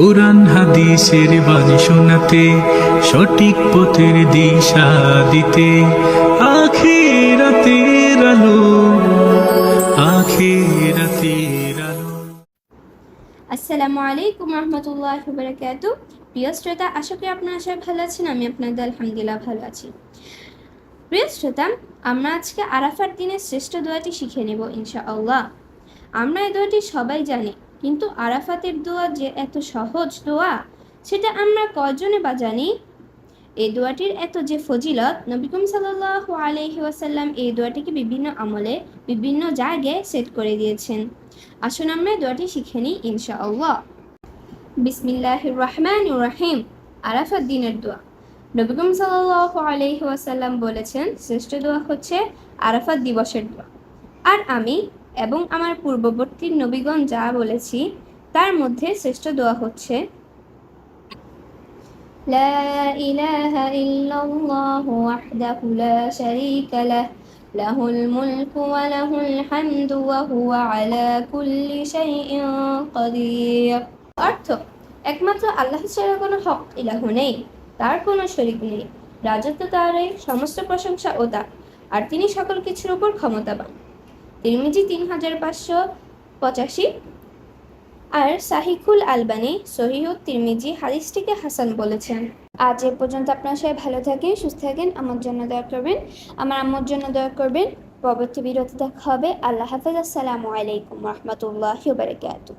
কোরআন, হাদিসের বাণী শোনাতে, সঠিক পথের দিশা দিতে। আখিরাতের আলো আখিরাতের আলো। আসসালামু আলাইকুম রহমতুল্লাহ বারাকাত প্রিয় শ্রোতা, আশা করি আপনারা সবাই ভালো আছেন, আমি আপনাদের আলহামদুলিল্লাহ ভালো আছি। প্রিয় শ্রোতা, আমরা আজকে আরাফার দিনের শ্রেষ্ঠ দোয়াটি শিখে নেব ইনশাআল্লাহ। আমরা এই দোয়াটি সবাই জানি কিন্তু আরাফাতের দোয়া যে এত সহজ দোয়া, সেটা আমরা কজনে বা জানি? এই দোয়াটির এত যে ফজিলত নবিকুম সাল্লাহ আলহি ওয়াসাল্লাম এই দোয়াটিকে বিভিন্ন আমলে, বিভিন্ন জায়গায় সেট করে দিয়েছেন। আসুন আমরা দোয়াটি শিখে নিই, ইনশাআল্লাহ। বিসমিল্লাহ রহমান রাহিম, আরাফাত দিনের দোয়া। নবিকুম সাল্লাহ আলহি ওয়াসাল্লাম বলেছেন, শ্রেষ্ঠ দোয়া হচ্ছে আরাফাত দিবসের দোয়া। আর আমি এবং আমার পূর্ববর্তী নবীগণ যা বলেছি, তার মধ্যে শ্রেষ্ঠ দোয়া হচ্ছে। لا إله إلا الله وحده لا شريك له له الملك وله الحمد وهو على كل شيء قدير অর্থ, একমাত্র আল্লাহ ছাড়া কোনো হক ইলাহ নেই, তার কোনো শরিক নেই। রাজত্ব তারই সমস্ত প্রশংসা ও দা আর তিনি সকল কিছুর উপর ক্ষমতাবান। তিরমিজি তিন হাজার পাঁচশো পঁচাশি। আর সাহিকুল আলবানি সহিহুদ তিরমিজি হাদিসটিকে হাসান বলেছেন। আজ এ পর্যন্ত আপনার সবাই ভালো থাকেন, সুস্থ থাকেন। আমার জন্য দয়া করবেন। আমার আম্মুর জন্য দয়া করবেন। পরবর্তী বিরতি দেখা হবে। আল্লাহ হাফেজ। আসসালামু আলাইকুম রহমতুল্লাহ বারকাতুহ।